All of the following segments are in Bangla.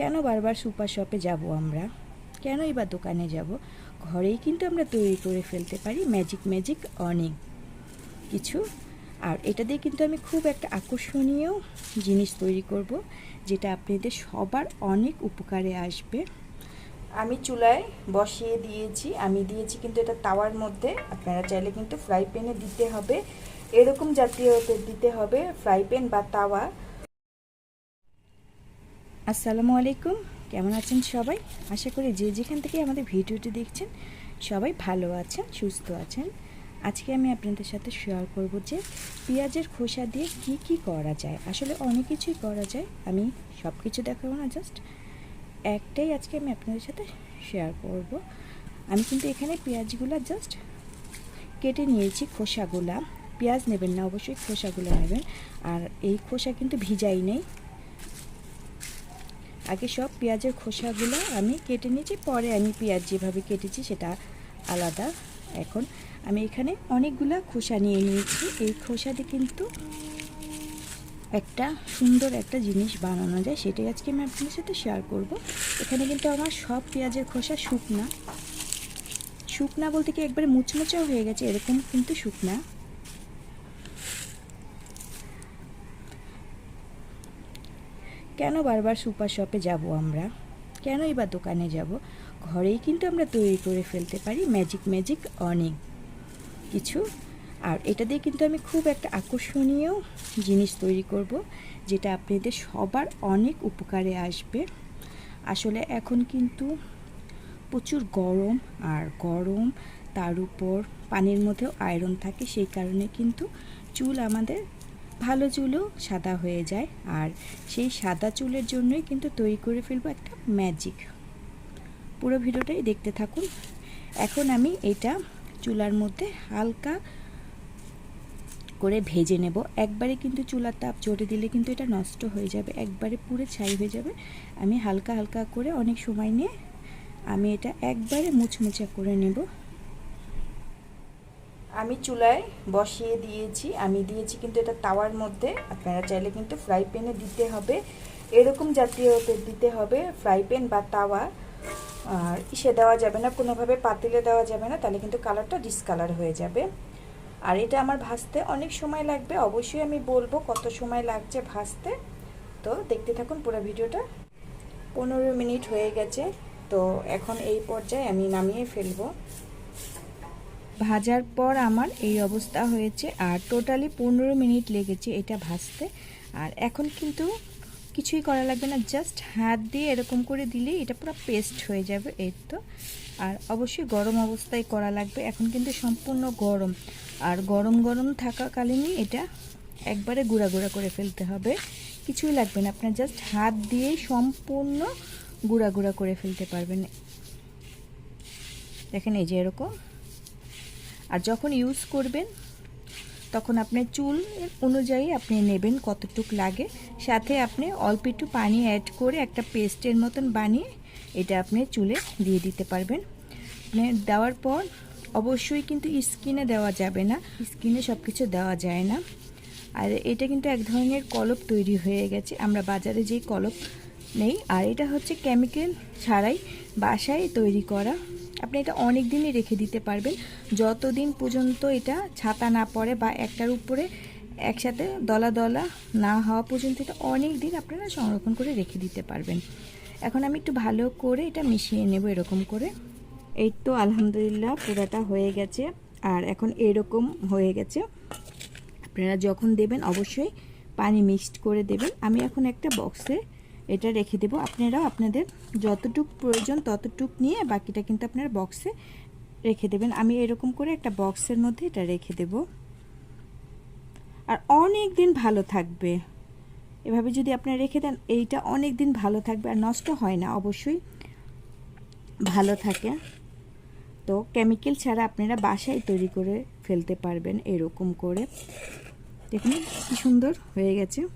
কেন বারবার সুপার শপে যাব আমরা? কেনই বা দোকানে যাব? ঘরেই কিন্তু আমরা তৈরি করে ফেলতে পারি ম্যাজিক ম্যাজিক অনেক কিছু। আর এটা দিয়ে কিন্তু আমি খুব একটা আকর্ষণীয় জিনিস তৈরি করব, যেটা আপনাদের সবার অনেক উপকারে আসবে। আমি চুলায় বসিয়ে দিয়েছি, আমি দিয়েছি কিন্তু এটা তাওয়ার মধ্যে। আপনারা চাইলে কিন্তু ফ্রাই প্যানে দিতে হবে। এরকম জাতীয় দিতে হবে ফ্রাই প্যান বা তাওয়া। আসসালামু আলাইকুম। কেমন আছেন সবাই? আশা করি যে যেখান থেকে আমাদের ভিডিওটি দেখছেন, সবাই ভালো আছেন, সুস্থ আছেন। আজকে আমি আপনাদের সাথে শেয়ার করব যে পেঁয়াজের খোসা দিয়ে কি কি করা যায়। আসলে অনেক কিছুই করা যায়, আমি সব কিছু দেখাবো না জাস্ট একটাই আজকে আমি আপনাদের সাথে শেয়ার করব। আমি কিন্তু এখানে পেঁয়াজগুলো জাস্ট কেটে নিয়েছি খোসাগুলা। পেঁয়াজ নেবেন না, অবশ্যই খোসাগুলো নেবেন। আর এই খোসা কিন্তু ভিজাই নেই। আগে সব পেঁয়াজের খোসাগুলো আমি কেটে নিয়েছি, পরে আমি পেঁয়াজ যেভাবে কেটেছি সেটা আলাদা। এখন আমি এখানে অনেকগুলা খোসা নিয়ে নিয়েছি। এই খোসা দিয়ে কিন্তু একটা সুন্দর একটা জিনিস বানানো যায়, সেটাই আজকে আমি আপনাদের সাথে শেয়ার করব। এখানে কিন্তু আমার সব পেঁয়াজের খোসা শুকনা। শুকনা বলতে কি একবারে মুচমুচাও হয়ে গেছে, এরকম কিন্তু শুকনা। কেন বারবার সুপার শপে যাব আমরা? কেনই বা দোকানে যাব? ঘরেই কিন্তু আমরা তৈরি করে ফেলতে পারি ম্যাজিক ম্যাজিক অনেক কিছু। আর এটা দিয়ে কিন্তু আমি খুব একটা আকর্ষণীয় জিনিস তৈরি করব, যেটা আপনাদের সবার অনেক উপকারে আসবে। আসলে এখন কিন্তু প্রচুর গরম, আর গরম তার উপর পানির মধ্যেও আয়রন থাকে, সেই কারণে কিন্তু চুল আমাদের ভালো চুলও সাদা হয়ে যায় আর সেই সাদা চুলের জন্যই কিন্তু তৈরি করে ফেলব একটা ম্যাজিক। পুরো ভিডিওটাই দেখতে থাকুন। এখন আমি এটা চুলার মধ্যে হালকা করে ভেজে নেব। একবারে কিন্তু চুলার তাপ জোরে দিলে কিন্তু এটা নষ্ট হয়ে যাবে, একবারে পুরো ছাই হয়ে যাবে। আমি হালকা হালকা করে অনেক সময় নিয়ে আমি এটা একবারে মুচমুচে করে নেব। আমি চুলায় বসিয়ে দিয়েছি। আমি দিয়েছি কিন্তু এটা তাওয়ার মধ্যে। আপনারা চাইলে কিন্তু ফ্রাই প্যানে দিতে হবে। এরকম জাতীয় দিতে হবে ফ্রাই প্যান বা তাওয়া। আর ইসে দেওয়া যাবে না, কোনোভাবে পাতিলে দেওয়া যাবে না, তাহলে কিন্তু কালারটা ডিসকালার হয়ে যাবে। আর এটা আমার ভাজতে অনেক সময় লাগবে, অবশ্যই আমি বলব কত সময় লাগছে ভাজতে। তো দেখতে থাকুন পুরো ভিডিওটা। পনেরো মিনিট হয়ে গেছে, তো এখন এই পর্যায়ে আমি নামিয়ে ফেলব। ভাজার পর আমার এই অবস্থা হয়েছে আর টোটালি পনেরো মিনিট লেগেছে এটা ভাজতে। আর এখন কিন্তু কিছুই করা লাগবে না, জাস্ট হাত দিয়ে এরকম করে দিলেই এটা পুরো পেস্ট হয়ে যাবে এর তো। আর অবশ্যই গরম অবস্থায় করা লাগবে, এখন কিন্তু সম্পূর্ণ গরম। আর গরম গরম থাকাকালীনই এটা একবারে গুঁড়া গুঁড়া করে ফেলতে হবে। কিছুই লাগবে না, আপনার জাস্ট হাত দিয়েই সম্পূর্ণ গুঁড়া গুঁড়া করে ফেলতে পারবেন। দেখেন এই যে এরকম। আর যখন ইউজ করবেন, তখন আপনার চুল অনুযায়ী আপনি নেবেন কতটুক লাগে। সাথে আপনি অল্প একটু পানি অ্যাড করে একটা পেস্টের মতন বানিয়ে এটা আপনি চুলে দিয়ে দিতে পারবেন। আপনি দেওয়ার পর অবশ্যই কিন্তু স্কিনে দেওয়া যাবে না। স্কিনে সব কিছু দেওয়া যায় না। আর এটা কিন্তু এক ধরনের কলপ তৈরি হয়ে গেছে। আমরা বাজারে যেই কলপ নেই, আর এটা হচ্ছে কেমিক্যাল ছাড়াই বাসায় তৈরি করা আপনি এটা অনেক দিনই রেখে দিতে পারবেন। যতদিন পর্যন্ত এটা ছাতা না পড়ে বা একটার উপরে একসাথে দলা দলা না হওয়া পর্যন্ত এটা অনেক দিন আপনারা সংরক্ষণ করে রেখে দিতে পারবেন। এখন আমি একটু ভালো করে এটা মিশিয়ে নেব এরকম করে। এই তো আলহামদুলিল্লাহ পুরাটা হয়ে গেছে। আর এখন এরকম হয়ে গেছে। আপনারা যখন দেবেন অবশ্যই পানি মিক্সড করে দেবেন। আমি এখন একটা বক্সে এটা রেখে দেবো। আপনারাও আপনাদের যতটুক প্রয়োজন ততটুক নিয়ে বাকিটা কিন্তু আপনারা বক্সে রেখে দেবেন। আমি এরকম করে একটা বক্সের মধ্যে এটা রেখে দেব। আর অনেক দিন ভালো থাকবে। এভাবে যদি আপনারা রেখে দেন, এইটা অনেক দিন ভালো থাকবে আর নষ্ট হয় না, অবশ্যই ভালো থাকে। তো কেমিক্যাল ছাড়া আপনারা বাসায় তৈরি করে ফেলতে পারবেন এরকম করে। দেখুন কি সুন্দর হয়ে গেছে।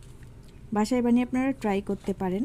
বাসায় বানিয়ে আপনারা ট্রাই করতে পারেন।